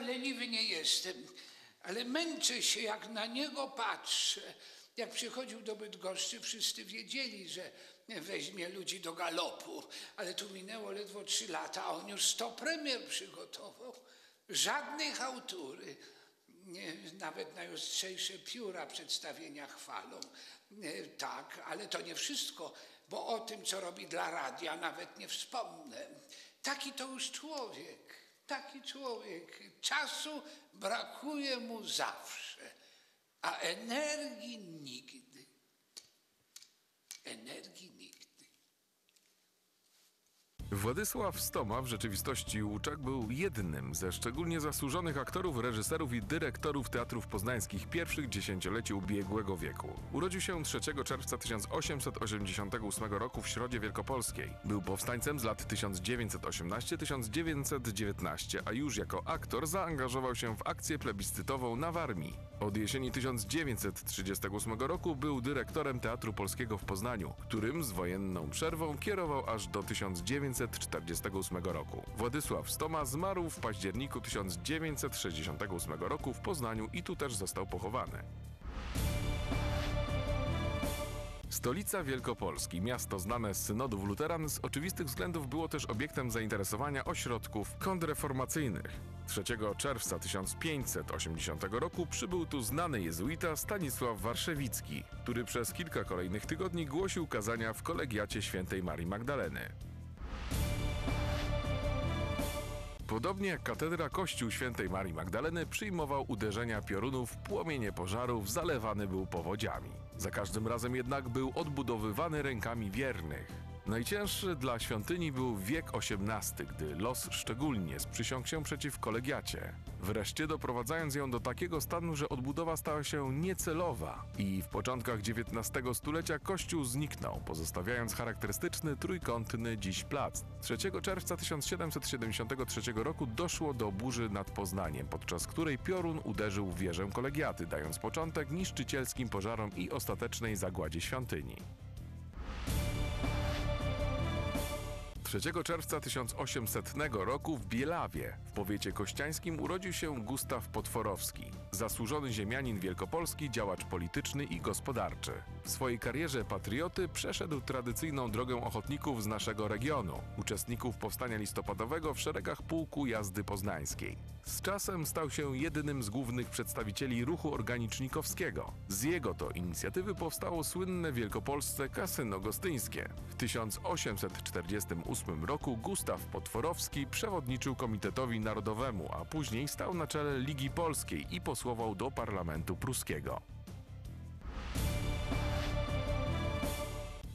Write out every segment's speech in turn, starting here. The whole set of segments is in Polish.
leniwy nie jestem, ale męczę się, jak na niego patrzę. Jak przychodził do Bydgoszczy, wszyscy wiedzieli, że weźmie ludzi do galopu, ale tu minęło ledwo trzy lata, a on już sto premier przygotował. Żadnej hałtury. Nie, nawet najostrzejsze pióra przedstawienia chwalą. Nie, tak, ale to nie wszystko, bo o tym, co robi dla radia, nawet nie wspomnę. Taki to już człowiek, taki człowiek. Czasu brakuje mu zawsze, a energii Władysław Stoma, w rzeczywistości Łuczak, był jednym ze szczególnie zasłużonych aktorów, reżyserów i dyrektorów teatrów poznańskich pierwszych dziesięcioleci ubiegłego wieku. Urodził się 3 czerwca 1888 roku w Środzie Wielkopolskiej. Był powstańcem z lat 1918-1919, a już jako aktor zaangażował się w akcję plebiscytową na Warmii. Od jesieni 1938 roku był dyrektorem Teatru Polskiego w Poznaniu, którym z wojenną przerwą kierował aż do 1948 roku. Władysław Stoma zmarł w październiku 1968 roku w Poznaniu i tu też został pochowany. Stolica Wielkopolski, miasto znane z synodów luteran, z oczywistych względów było też obiektem zainteresowania ośrodków kontrreformacyjnych. 3 czerwca 1580 roku przybył tu znany jezuita Stanisław Warszewicki, który przez kilka kolejnych tygodni głosił kazania w kolegiacie świętej Marii Magdaleny. Podobnie jak katedra Kościół Świętej Marii Magdaleny przyjmował uderzenia piorunów, płomienie pożarów, zalewany był powodziami. Za każdym razem jednak był odbudowywany rękami wiernych. Najcięższy dla świątyni był wiek XVIII, gdy los szczególnie sprzysiągł się przeciw kolegiacie. Wreszcie doprowadzając ją do takiego stanu, że odbudowa stała się niecelowa i w początkach XIX stulecia kościół zniknął, pozostawiając charakterystyczny trójkątny dziś plac. 3 czerwca 1773 roku doszło do burzy nad Poznaniem, podczas której piorun uderzył w wieżę kolegiaty, dając początek niszczycielskim pożarom i ostatecznej zagładzie świątyni. 3 czerwca 1800 roku w Bielawie, w powiecie kościańskim, urodził się Gustaw Potworowski, zasłużony ziemianin wielkopolski, działacz polityczny i gospodarczy. W swojej karierze patrioty przeszedł tradycyjną drogę ochotników z naszego regionu, uczestników powstania listopadowego w szeregach pułku jazdy poznańskiej. Z czasem stał się jednym z głównych przedstawicieli ruchu organicznikowskiego. Z jego to inicjatywy powstało słynne wielkopolsce kasyno gostyńskie. W 1848 roku Gustaw Potworowski przewodniczył Komitetowi Narodowemu, a później stał na czele Ligi Polskiej i do parlamentu pruskiego.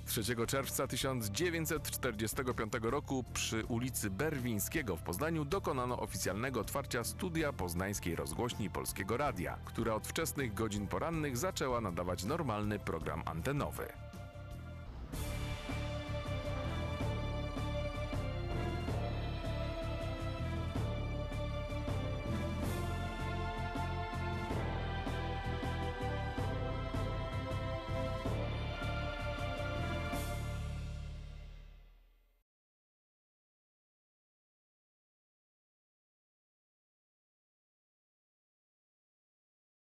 3 czerwca 1945 roku przy ulicy Berwińskiego w Poznaniu dokonano oficjalnego otwarcia studia poznańskiej rozgłośni Polskiego Radia, która od wczesnych godzin porannych zaczęła nadawać normalny program antenowy.